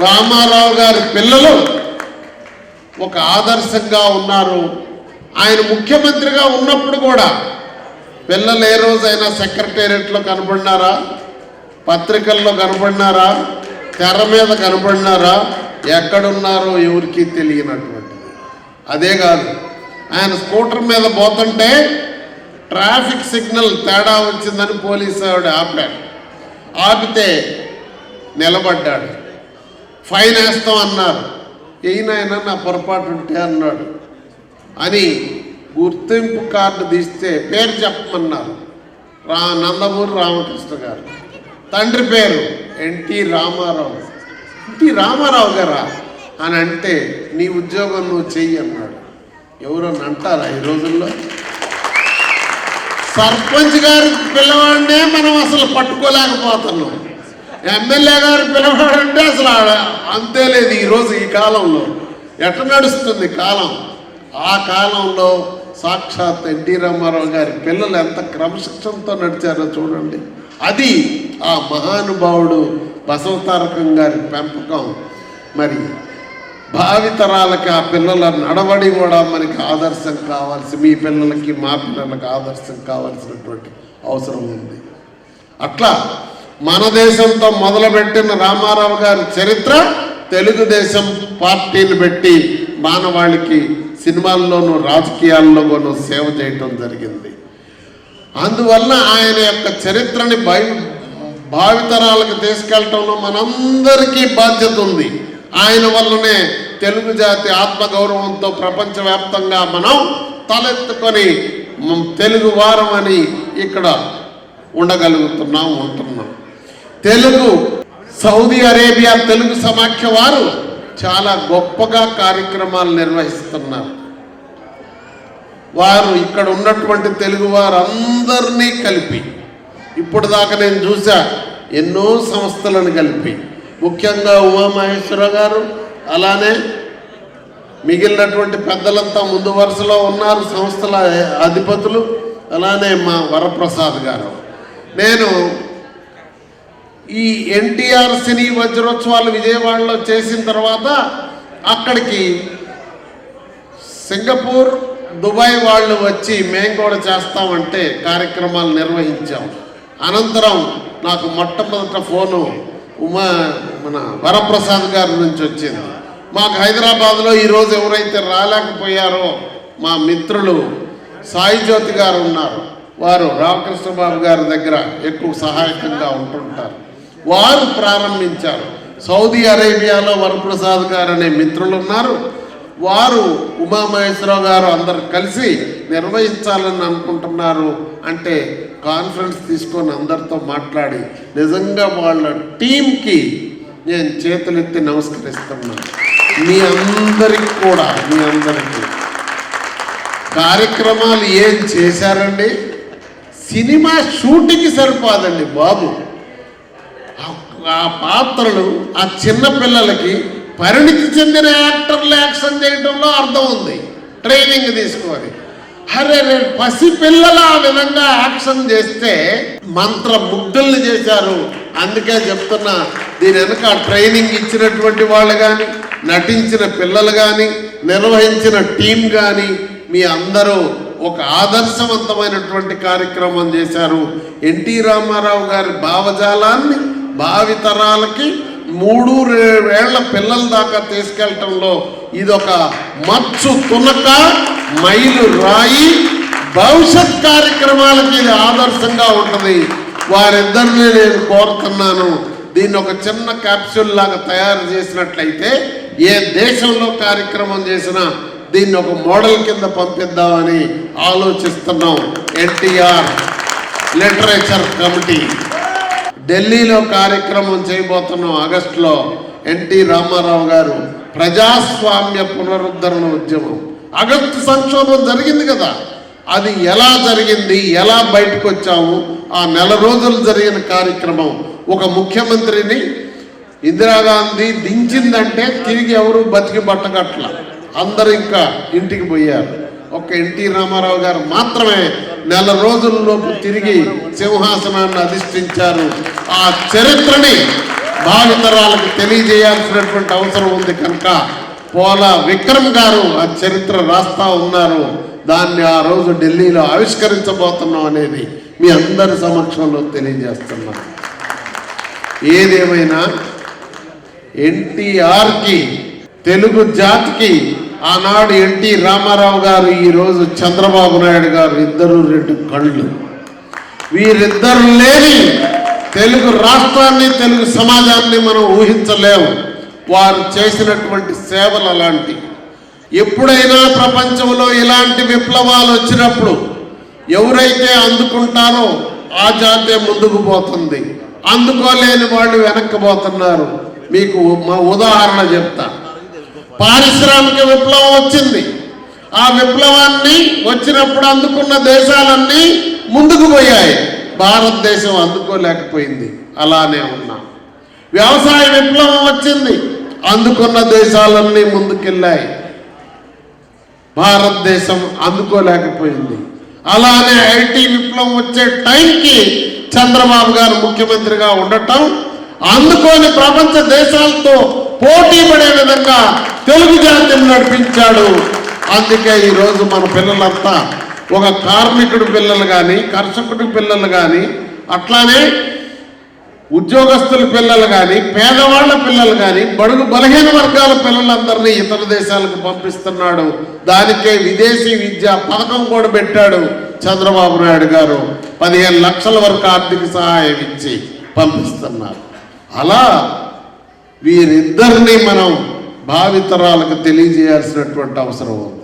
రామారావు గారి పిల్లలు ఒక ఆదర్శంగా ఉన్నారు. ఆయన ముఖ్యమంత్రిగా ఉన్నప్పుడు కూడా పిల్లలు ఏ రోజైనా సెక్రటేరియట్లో కనపడినారా? పత్రికల్లో కనపడినారా? తెర మీద కనపడినారా? ఎక్కడున్నారో ఎవరికి తెలియనటువంటిది. అదే కాదు ఆయన స్కూటర్ మీద పోతుంటే ట్రాఫిక్ సిగ్నల్ తేడా వచ్చిందని పోలీసు ఆవిడ ఆపాడు ఆపితే నిలబడ్డాడు. ఫైన్ వేస్తాం అన్నారు. ఈయన నా పొరపాటు ఉంటే అన్నాడు. అని గుర్తింపు కార్డు తీస్తే పేరు చెప్పమన్నారు. రా నందమూరి రామకృష్ణ గారు. తండ్రి పేరు ఎన్టీ రామారావు. ఎన్టీ రామారావు గారా? అని అంటే నీ ఉద్యోగం నువ్వు చెయ్యి అన్నాడు. ఎవరన్నా అంటారా ఈ రోజుల్లో? సర్పంచ్ గారి పిల్లవాడినే మనం అసలు పట్టుకోలేకపోతున్నాం. ఎమ్మెల్యే గారి పిలవాడంటే అసలు ఆడ- అంతే లేదు ఈరోజు ఈ కాలంలో. ఎట్లా నడుస్తుంది కాలం? ఆ కాలంలో సాక్షాత్ ఎన్టీ రామారావు గారి పిల్లలు ఎంత క్రమశిక్షణతో నడిచారో చూడండి. అది ఆ మహానుభావుడు బసవతారకం గారి పెంపకం. మరి భావితరాలకి ఆ పిల్లల నడవడి కూడా మనకి ఆదర్శం కావాల్సి మీ పిల్లలకి మా పిల్లలకి ఆదర్శం కావాల్సినటువంటి అవసరం ఉంది. అట్లా మన దేశంతో మొదలుపెట్టిన రామారావు గారి చరిత్ర తెలుగుదేశం పార్టీని పెట్టి మానవాళికి సినిమాల్లోనూ రాజకీయాల్లోనూ సేవ చేయటం జరిగింది. అందువల్ల ఆయన యొక్క చరిత్రని భయ భావితరాలకు తీసుకెళ్ళటంలో మనందరికీ బాధ్యత ఉంది. ఆయన వల్లనే తెలుగు జాతి ఆత్మగౌరవంతో ప్రపంచవ్యాప్తంగా మనం తలెత్తుకొని తెలుగు వారం అని ఇక్కడ ఉండగలుగుతున్నాం ఉంటున్నాం. తెలుగు సౌదీ అరేబియా తెలుగు సమాఖ్య వారు చాలా గొప్పగా కార్యక్రమాలు నిర్వహిస్తున్నారు. వారు ఇక్కడ ఉన్నటువంటి తెలుగు వారందరినీ కలిపి ఇప్పుడు దాకా నేను చూసా ఎన్నో సంస్థలను కలిపి ముఖ్యంగా ఉమామహేశ్వర గారు అలానే మిగిలినటువంటి పెద్దలంతా ముందు వరుసలో ఉన్నారు సంస్థల అధిపతులు అలానే మా వరప్రసాద్ గారు. నేను ఈ ఎన్టీఆర్ సినీ వజ్రోత్సవాలు విజయవాడలో చేసిన తర్వాత అక్కడికి సింగపూర్ దుబాయ్ వాళ్ళు వచ్చి మేము కూడా చేస్తామంటే కార్యక్రమాలు నిర్వహించాం. అనంతరం నాకు మొట్టమొదట ఫోను ఉమా మన వరప్రసాద్ గారి నుంచి వచ్చింది. మాకు హైదరాబాద్లో ఈరోజు ఎవరైతే రాలేకపోయారో మా మిత్రులు సాయి జ్యోతి గారు ఉన్నారు. వారు రామకృష్ణ బాబు గారి దగ్గర ఎక్కువ సహాయకంగా ఉంటుంటారు. వారు ప్రారంభించారు. సౌదీ అరేబియాలో వరప్రసాద్ గారు అనే మిత్రులు ఉన్నారు వారు ఉమామహేశ్వరరావు గారు అందరు కలిసి నిర్వహించాలని అనుకుంటున్నారు అంటే కాన్ఫరెన్స్ తీసుకొని అందరితో మాట్లాడి నిజంగా వాళ్ళ టీంకి నేను చేతులెత్తి నమస్కరిస్తున్నాను. మీ అందరికి కూడా మీ అందరికీ. కార్యక్రమాలు ఏం చేశారండి? సినిమా షూటింగ్ సరిపోదండి బాబు. ఆ- పాత్రలు ఆ చిన్న పిల్లలకి పరిణితి చెందిన యాక్టర్లు యాక్షన్ చేయడంలో అర్థం ఉంది. ట్రైనింగ్ తీసుకోవాలి. అరే రే పసిపిల్లలు ఆ విధంగా యాక్షన్ చేస్తే మంత్ర ముగ్ధుల్ని చేశారు. అందుకే చెప్తున్నా దీని వెనుక ట్రైనింగ్ ఇచ్చినటువంటి వాళ్ళు కానీ నటించిన పిల్లలు కానీ నిర్వహించిన టీం కానీ మీ అందరూ ఒక ఆదర్శవంతమైనటువంటి కార్యక్రమం చేశారు. ఎన్టీ రామారావు గారి భావజాలాన్ని భావితరాలకి మూడు వేళ్ళ పిల్లల దాకా తీసుకెళ్ళటంలో ఇదొక మచ్చు తునక మైలు రాయి. భవిష్యత్ కార్యక్రమాలకి ఇది ఆదర్శంగా ఉంటుంది. వారిద్దరిని నేను కోరుతున్నాను. దీన్ని ఒక చిన్న క్యాప్సూల్ లాగా తయారు చేసినట్లయితే ఏ దేశంలో కార్యక్రమం చేసినా దీన్ని ఒక మోడల్ కింద పంపిద్దామని ఆలోచిస్తున్నాం. NTR literature committee. ఢిల్లీలో కార్యక్రమం చేయబోతున్నాం ఆగస్టులో ఎన్టీ రామారావు గారు ప్రజాస్వామ్య పునరుద్ధరణ ఉద్యమం. ఆగస్టు సంక్షోభం జరిగింది కదా. అది ఎలా జరిగింది? ఎలా బయటకు వచ్చాము ఆ నెల రోజులు జరిగిన కార్యక్రమం. ఒక ముఖ్యమంత్రిని ఇందిరాగాంధీ దించిందంటే తిరిగి ఎవరు బతికి బట్టగట్ల. అందరూ ఇంకా ఇంటికి పోయారు. ఒక ఎన్టీ రామారావు గారు మాత్రమే నెల రోజుల్లోపు తిరిగి సింహాసనాన్ని అధిష్ఠించారు. ఆ చరిత్రని భావితరాలకు తెలియజేయాల్సినటువంటి అవసరం ఉంది కనుక పోల విక్రమ్ గారు ఆ చరిత్ర రాస్తా ఉన్నారు. దాన్ని ఆ రోజు ఢిల్లీలో ఆవిష్కరించబోతున్నాం అనేది మీ అందరి సమక్షంలో తెలియజేస్తున్నారు ఏదేమైనా ఎన్టీఆర్కి తెలుగు జాతికి ఆనాడు ఎన్టీ రామారావు గారు ఈరోజు చంద్రబాబు నాయుడు గారు ఇద్దరు రెండు కళ్ళు. వీరిద్దరు లేని తెలుగు రాష్ట్రాన్ని తెలుగు సమాజాన్ని మనం ఊహించలేము. వారు చేసినటువంటి సేవలు అలాంటి. ఎప్పుడైనా ప్రపంచంలో ఇలాంటి విప్లవాలు వచ్చినప్పుడు ఎవరైతే అందుకుంటారో ఆ జాతే ముందుకు పోతుంది. అందుకోలేని వాళ్ళు వెనక్కి పోతున్నారు. మీకు మా ఉదాహరణ చెప్తా. పారిశ్రామిక విప్లవం వచ్చింది. ఆ విప్లవాన్ని వచ్చినప్పుడు అందుకున్న దేశాలన్నీ ముందుకు పోయాయి. భారతదేశం అందుకోలేకపోయింది. అలానే ఉన్నాం. వ్యవసాయ విప్లవం వచ్చింది. అందుకున్న దేశాలన్నీ ముందుకెళ్ళాయి. భారతదేశం అందుకోలేకపోయింది. అలానే ఐటీ విప్లవం వచ్చే టైంకి చంద్రబాబు గారు ముఖ్యమంత్రిగా ఉండటం అందుకొని ప్రపంచ దేశాలతో పోటీ పడే విధంగా తెలుగు జాతిని నడిపించాడు. అందుకే ఈరోజు మన పిల్లలంతా ఒక కార్మికుడి పిల్లలు కానీ కర్షకుడి పిల్లలు కానీ అట్లానే ఉద్యోగస్తుల పిల్లలు కానీ పేదవాళ్ళ పిల్లలు కానీ బడుగు బలహీన వర్గాల పిల్లలందరినీ ఇతర దేశాలకు పంపిస్తున్నాడు. దానికే విదేశీ విద్య పథకం కూడా పెట్టాడు చంద్రబాబు నాయుడు గారు. పదిహేను లక్షల వరకు ఆర్థిక సహాయం ఇచ్చి పంపిస్తున్నారు. అలా వీరిద్దరిని మనం భావితరాలకు తెలియజేయాల్సినటువంటి అవసరం ఉంది.